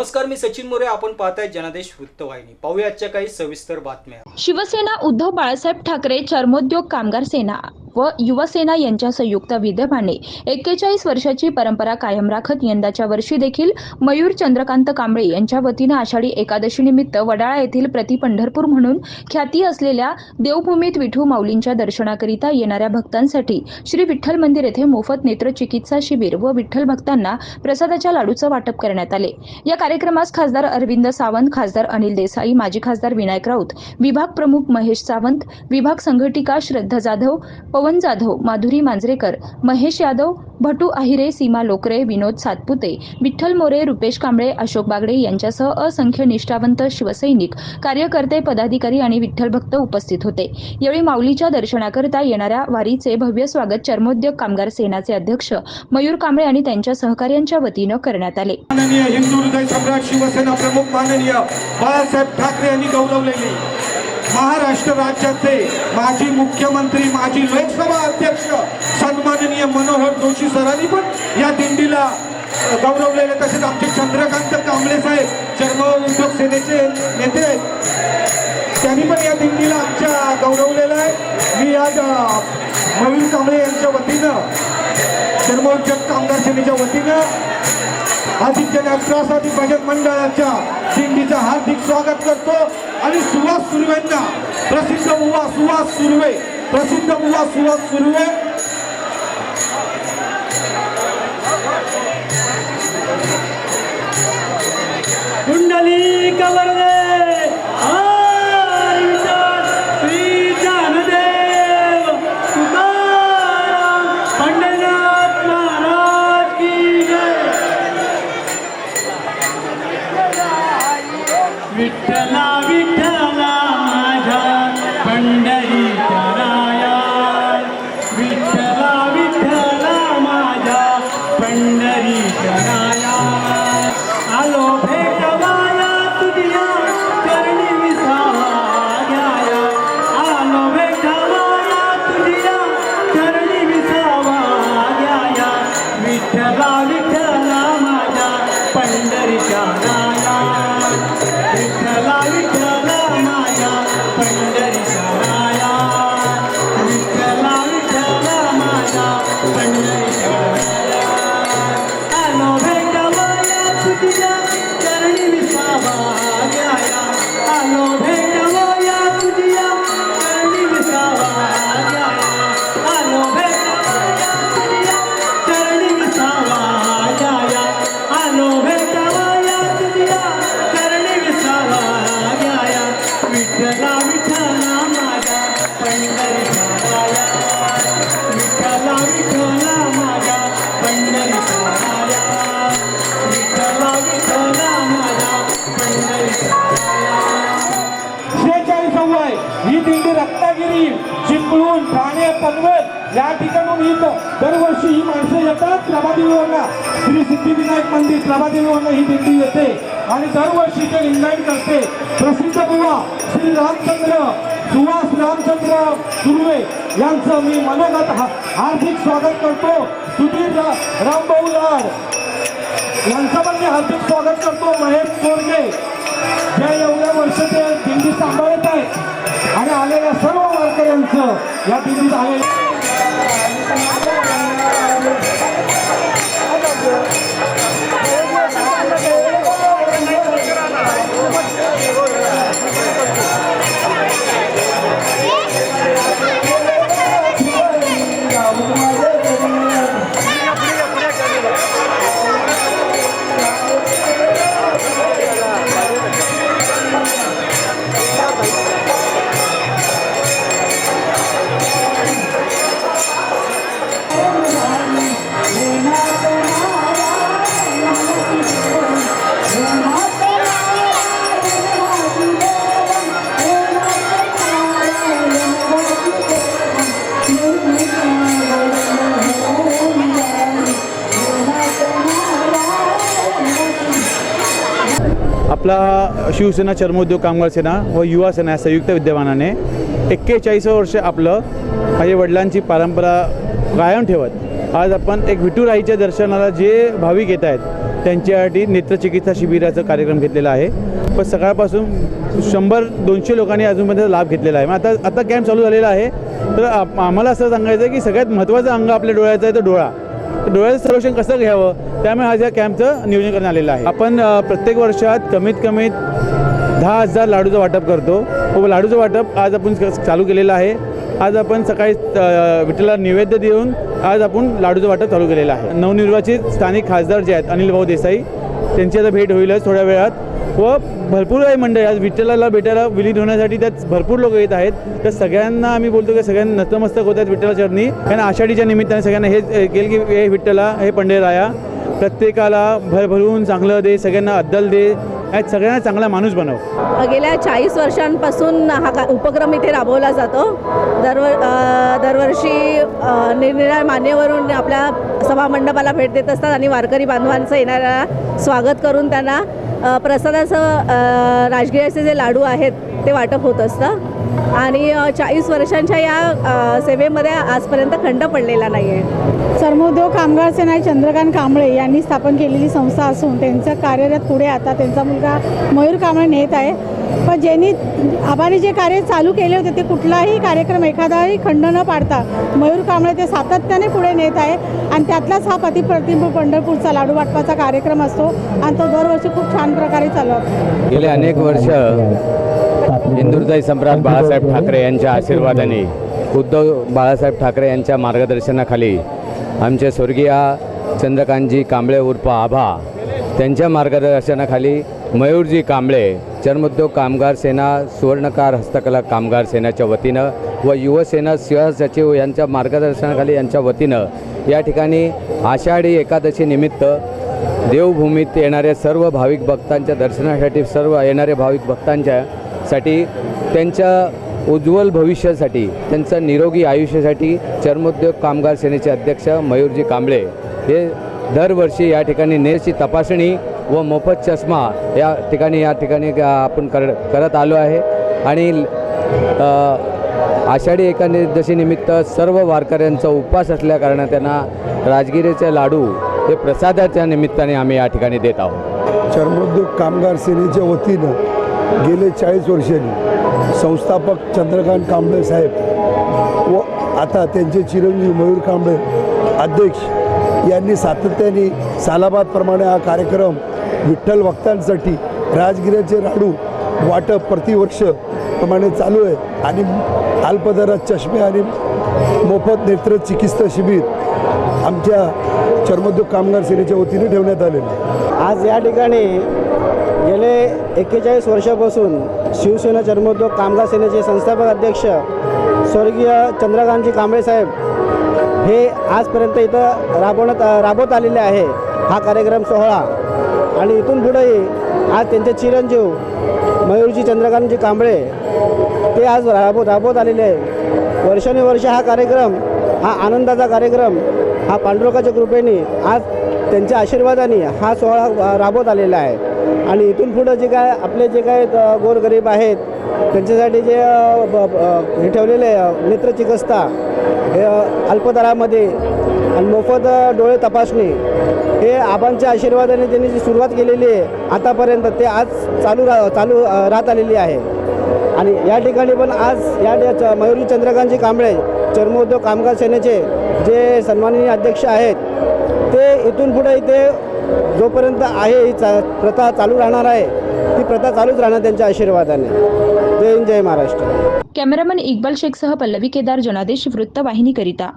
नमस्कार मी सचिन मोरे. आपण पाहताय जनादेश वृत्तवाहिनी. पाहूया आजच्या काही सविस्तर बातम्या. शिवसेना उद्धव बाळासाहेब ठाकरे चर्मोद्योग कामगार सेना. व युवसेना यांच्या संयुक्त विद्यमाने एक्केचाळीस वर्षाची परंपरा कायम राखत यंदाच्या वर्षी देखील मयूर चंद्रकांत कांबळे यांच्या वतीनं आषाढी एकादशी निमित्त वडाळा येथील प्रति पंढरपूर म्हणून ख्याती असलेल्या देवभूमीत विठू माऊलींच्या दर्शनाकरिता येणाऱ्या भक्तांसाठी श्री विठ्ठल मंदिर येथे मोफत नेत्रचिकित्सा शिबिर व विठ्ठल भक्तांना प्रसादाच्या लाडूचं वाटप करण्यात आले. या कार्यक्रमास खासदार अरविंद सावंत खासदार अनिल देसाई माजी खासदार विनायक राऊत विभाग प्रमुख महेश सावंत विभाग संघटिका श्रद्धा जाधव पवन जाधव माधुरी मांजरेकर महेश यादव भटू आहिरे सीमा लोकरे विनोद सातपुते विठ्ठल मोरे रुपेश कांबळे अशोक बागडे यांच्यासह असंख्य निष्ठावंत शिवसैनिक कार्यकर्ते पदाधिकारी आणि विठ्ठल भक्त उपस्थित होते. यावेळी माऊलीच्या दर्शनाकरता येणाऱ्या वारीचे भव्य स्वागत चर्मोद्योग कामगार सेनाचे अध्यक्ष मयूर कांबळे आणि त्यांच्या सहकार्यांच्या वतीनं करण्यात आले. हिंदू हृदय सम्राट शिवसेना प्रमुख माननीय बाळासाहेब ठाकरे यांनी गौरवलेली महाराष्ट्र राज्याचे माजी मुख्यमंत्री माजी लोकसभा अध्यक्ष सन्माननीय मनोहर जोशी सरांनी पण या दिंडीला गौरवलेले तसेच आमचे चंद्रकांत कांबळे साहेब चर्मवर उद्योग सेनेचे नेते आहेत. त्यांनी पण या दिंडीला आमच्या गौरवलेलं आहे. मी आज मयूर कांबळे यांच्या वतीनं चर्मोद्योग कामगार सेनेच्या वतीनं आदित्य नागरासाठी भजन मंडळाच्या दिंडीचं हार्दिक स्वागत करतो. आणि सुहास सुर्वेंना. प्रसिद्ध बुवा सुहास सुर्वे. प्रसिद्ध बुवा सुहास सुर्वे. कुंडली कवरले श्री ही दिंडी रत्नागिरी चिपळूण ठाणे पनवेल या ठिकाणून ही दरवर्षी ही माणसं येतात प्रभादेवीवरनं श्री सिद्धिविनायक मंदिर प्रभादेवीवरनं ही दिंडी येते. आणि दरवर्षी ते इन्व्हाइट करते. प्रसिद्ध बुवा श्री रामचंद्र सुहास रामचंद्र सुर्वे. यांचं मी मनोगत हा- हार्दिक स्वागत करतो. सुधीर रामभाऊ लाड यांचं पण मी हार्दिक स्वागत करतो. महेश कोरगे ज्या एवढ्या वर्ष ते दिंडी सांभाळत आहेत आणि आलेल्या सर्व वारकऱ्यांचं या दिंडीत आलेल्या आपला शिवसेना चर्मोद्योग कामगार सेना व युवा सेना या संयुक्त विद्यमानाने एक्केचाळीसवं वर्ष आपलं माझ्या वडिलांची परंपरा कायम ठेवत आज आपण एक विठुराईच्या दर्शनाला जे भाविक येत आहेत त्यांच्यासाठी नेत्रचिकित्सा शिबिराचा कार्यक्रम घेतलेला आहे. पण सकाळपासून शंभर दोनशे लोकांनी अजूनपर्यंत लाभ घेतलेला आहे. मग आता आता कॅम्प चालू झालेला आहे. तर आम्हाला असं सांगायचं आहे की सगळ्यात महत्त्वाचं अंग आपल्या डोळ्याचं आहे तो डोळा. डोळ्याचं संरक्षण कसं घ्यावं? त्यामुळे आज या कॅम्पचं नियोजन करण्यात आलेलं आहे. आपण प्रत्येक वर्षात कमीत कमीत दहा हजार लाडूचं वाटप करतो. व लाडूचं वाटप आज आपण चालू केलेलं आहे. आज आपण सकाळी विठ्ठला नैवेद्य देऊन आज आपण लाडूचं वाटप चालू केलेलं आहे. नवनिर्वाचित स्थानिक खासदार जे आहेत अनिल भाऊ देसाई त्यांची आता भेट होईलच थोड्या वेळात. व भरपूर काही मंडळी आज विठ्ठलाला भेटायला विलीन होण्यासाठी त्यात भरपूर लोक येत आहेत. तर सगळ्यांना आम्ही बोलतो की सगळ्यांना नतमस्तक होत आहेत विठ्ठला चरणी. कारण आषाढीच्या निमित्ताने सगळ्यांना हे केलं की हे विठ्ठला हे पंढेराया प्रत्येकाला भरभरून चांगलं दे सगळ्यांना अद्दल दे. आणि सगळ्यांना चांगला माणूस बनव. गेल्या चाळीस वर्षांपासून हा का उपक्रम इथे राबवला जातो. दरवर दरवर्षी निरनिराळ निरनिराळ्या मान्यवरून आपल्या सभामंडपाला भेट देत असतात आणि वारकरी बांधवांचं येणाऱ्या स्वागत करून त्यांना प्रसादाचं राजगिराचे जे लाडू आहेत ते वाटप होत असतं. आणि चाळीस वर्षांच्या या सेवेमध्ये आजपर्यंत खंड पडलेला नाही आहे चर्मोद्योग कामगार सेना चंद्रकांत कांबळे यांनी स्थापन केलेली संस्था असून त्यांचं कार्यरत पुढे आता त्यांचा मुलगा मयूर कांबळे नेत आहे. पण ज्यांनी आभारी जे कार्य चालू केले होते ते कुठलाही कार्यक्रम एखादाही खंड न पाडता मयूर कांबळे ते सातत्याने पुढे नेत आहे आणि त्यातलाच हा पती प्रतिंब पंढरपूरचा लाडू वाटपाचा कार्यक्रम असतो आणि तो दरवर्षी खूप छान प्रकारे चालू गेले अनेक वर्ष हिंदुर्दय सम्राट बाळासाहेब ठाकरे यांच्या आशीर्वादाने उद्धव बाळासाहेब ठाकरे यांच्या मार्गदर्शनाखाली आमचे स्वर्गीय चंद्रकांतजी कांबळे उर्फ आभा त्यांच्या मार्गदर्शनाखाली मयूरजी कांबळे चर्मोद्योग कामगार सेना सुवर्णकार हस्तकला कामगार सेनेच्या वतीनं व युवसेना सहसचिव यांच्या मार्गदर्शनाखाली यांच्या वतीनं या ठिकाणी आषाढी एकादशीनिमित्त देवभूमीत येणाऱ्या सर्व भाविक भक्तांच्या दर्शनासाठी सर्व येणाऱ्या भाविक भक्तांच्या साठी त्यांच्या उज्ज्वल भविष्यासाठी त्यांचं निरोगी आयुष्यासाठी चर्मोद्योग कामगार सेनेचे अध्यक्ष मयूरजी कांबळे हे दरवर्षी या ठिकाणी नेरची तपासणी व मोफत चष्मा या ठिकाणी या ठिकाणी आपण कर करत आलो आहे. आणि आषाढी एकादशीनिमित्त सर्व वारकऱ्यांचा उपवास असल्याकारणाने त्यांना राजगिरीचे लाडू हे प्रसादाच्या निमित्ताने आम्ही या ठिकाणी देत आहोत. चर्मोद्योग कामगार सेनेच्या वतीनं गेले चाळीस वर्षांनी संस्थापक चंद्रकांत कांबळे साहेब व आता त्यांचे चिरंजीव मयूर कांबळे अध्यक्ष यांनी सातत्याने सालाबादप्रमाणे हा कार्यक्रम विठ्ठल भक्तांसाठी राजगिऱ्याचे लाडू वाटप प्रतिवर्ष प्रमाणे चालू आहे. आणि अल्पदरात चष्मे आणि मोफत नेत्र चिकित्सा शिबिर आमच्या चर्मोद्योग कामगार सेनेच्या वतीने ठेवण्यात आलेलं आज या ठिकाणी गेले एक्केचाळीस वर्षापासून शिवसेना चर्मोद्योग कामगार सेनेचे संस्थापक अध्यक्ष स्वर्गीय चंद्रकांतजी कांबळे साहेब हे आजपर्यंत इथं राबवण्यात राबवत आलेले आहे हा कार्यक्रम सोहळा. आणि इथून पुढेही आज त्यांचे चिरंजीव मयूरजी चंद्रकांतजी कांबळे ते आज राबवत राबवत आलेले आहे. वर्षानुवर्ष हा कार्यक्रम हा आनंदाचा कार्यक्रम हा पांडुरकाच्या कृपेने आज त्यांच्या आशीर्वादाने हा सोहळा राबवत आलेला आहे. आणि इथून पुढं जे काय आपले जे काय गोरगरीब आहेत त्यांच्यासाठी जे ब- हे ठेवलेले नेत्रचिकित्सा हे अल्पदरामध्ये आणि मोफत डोळे तपासणी हे आबांच्या आशीर्वादाने त्यांनी जी सुरुवात केलेली आहे आतापर्यंत ते आज चालू रा चालू राहत आलेली आहे. आणि या ठिकाणी पण आज या च- मयुरी चंद्रकांतजी कांबळे चर्मोद्योग कामगार सेनेचे जे सन्माननीय अध्यक्ष आहेत ते इथून पुढे इथे जोपर्यंत आहे ही चा प्रथा चालू राहणार आहे ती प्रथा चालूच राहणार त्यांच्या आशीर्वादाने. जय हिंद जय महाराष्ट्र. कॅमेरामन इक्बाल शेखसह पल्लवी केदार जनादेश वृत्तवाहिनीकरिता.